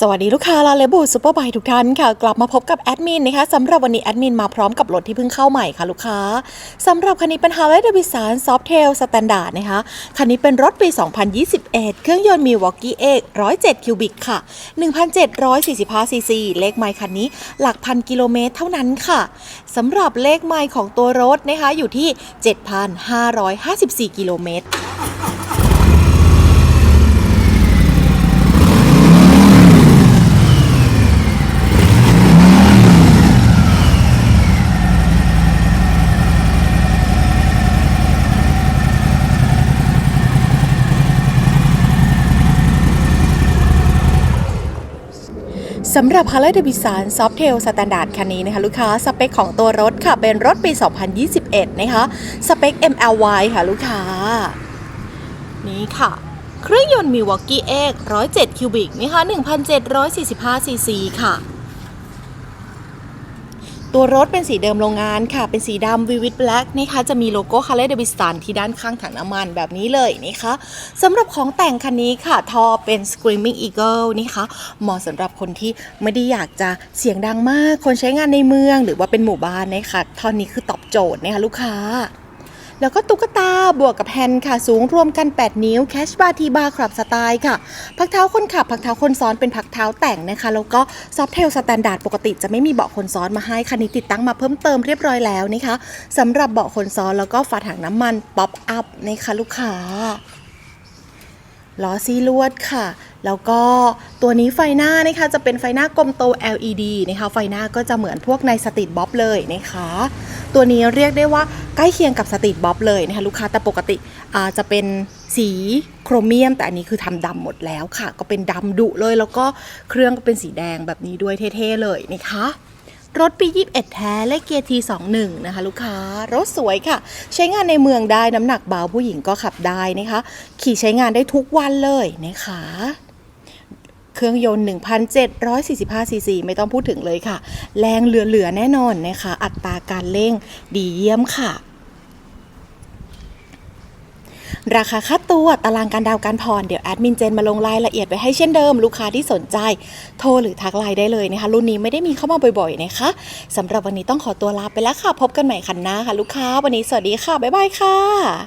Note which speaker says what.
Speaker 1: สวัสดีลูกค้าลาเลบูซูเปอร์ไบทุกท่านค่ะ กลับมาพบกับแอดมินนะคะสำหรับวันนี้แอดมินมาพร้อมกับรถที่เพิ่งเข้าใหม่ค่ะลูกค้าสำหรับคันนี้เป็น Harley Davidson Softail Standard นะคะคันนี้เป็นรถปี 2021 เครื่องยนต์มี Walkie X 107 คิวบิกค่ะ 1,745ซีซีเลขไมล์คันนี้หลักพันกิโลเมตรเท่านั้นค่ะสำหรับเลขไมล์ของตัวรถนะคะอยู่ที่ 7,554 กิโลเมตร สำหรับ Harley Davidson Softail Standard คันนี้นะคะลูกค้าสเปคของตัวรถค่ะ เป็นรถปี 2021 นะคะ สเปค MLY ค่ะลูกค้า นี่ค่ะ เครื่องยนต์ Milwaukee X 107 คิวบิกนะคะ1,745ซีซีค่ะ ตัวรถเป็นสีเดิมโรงงานค่ะ เป็นสีดำวิวิทแบล็กนะคะ จะมีโลโก้คาร์เลดวิสตันที่ด้านข้างถังน้ำมันแบบนี้เลยนะคะสำหรับของแต่งคันนี้ค่ะ ทอเป็น Screaming Eagle นี่ค่ะเหมาะสำหรับคนที่ไม่ได้อยากจะเสียงดังมาก คนใช้งานในเมืองหรือว่าเป็นหมู่บ้านนะคะท่อนนี้คือตอบโจทย์นะคะลูกค้า แล้วก็ตุ๊กตาบวกกับแฮนด์ค่ะ สูงรวมกัน 8 นิ้วแคชบาร์ทีบาร์ครับสไตล์ค่ะ พักเท้าคนขับ พักเท้าคนซ้อนเป็นพักเท้าแต่งนะคะ แล้วก็ซอฟเทลสแตนดาร์ดปกติจะไม่มีเบาะคนซ้อนมาให้คันนี้ติดตั้งมาเพิ่มเติมเรียบร้อยแล้วนะคะสำหรับเบาะคนซ้อนแล้วก็ฝาถังน้ำมันป๊อปอัพนะคะลูกค้าล้อซีลวดค่ะ แล้วก็ตัวนี้ไฟหน้านะคะจะเป็นไฟหน้ากลมโต LED นะคะ ไฟหน้าก็จะเหมือนพวกในสตรีทบ๊อบเลยนะคะ ตัวนี้เรียกได้ว่า ใกล้เคียงกับสตรีทบ๊อบเลยนะคะลูกค้าแต่ปกติจะเป็นสีโครเมียม แต่อันนี้คือทำดำหมดแล้วค่ะ ก็เป็นดำดุเลย แล้วก็เครื่องก็เป็นสีแดงแบบนี้ด้วยเท่ๆเลยนะคะรถปี 21 แท้เลขเกียร์ที21 นะคะ ลูกค้ารถสวยค่ะ ใช้งานในเมืองได้น้ำหนักเบาผู้หญิงก็ขับได้นะคะ ขี่ใช้งานได้ทุกวันเลยนะคะ เครื่องยนต์ 1,745ซีซีไม่ต้องพูดถึงเลยค่ะ แรงเหลือๆแน่นอนนะคะ อัตราการเร่งดีเยี่ยมค่ะราคาค่าตัวตารางการดาวน์การผ่อนเดี๋ยวแอดมินเจนมาลงรายละเอียดไว้ให้เช่นเดิม ลูกค้าที่สนใจ โทรหรือทักไลน์ได้เลยนะคะ รุ่นนี้ไม่ได้มีเข้ามาบ่อยๆนะคะสำหรับวันนี้ต้องขอตัวลาไปแล้วค่ะ พบกันใหม่คันหน้าค่ะ ลูกค้าวันนี้สวัสดีค่ะ บ๊ายบายค่ะ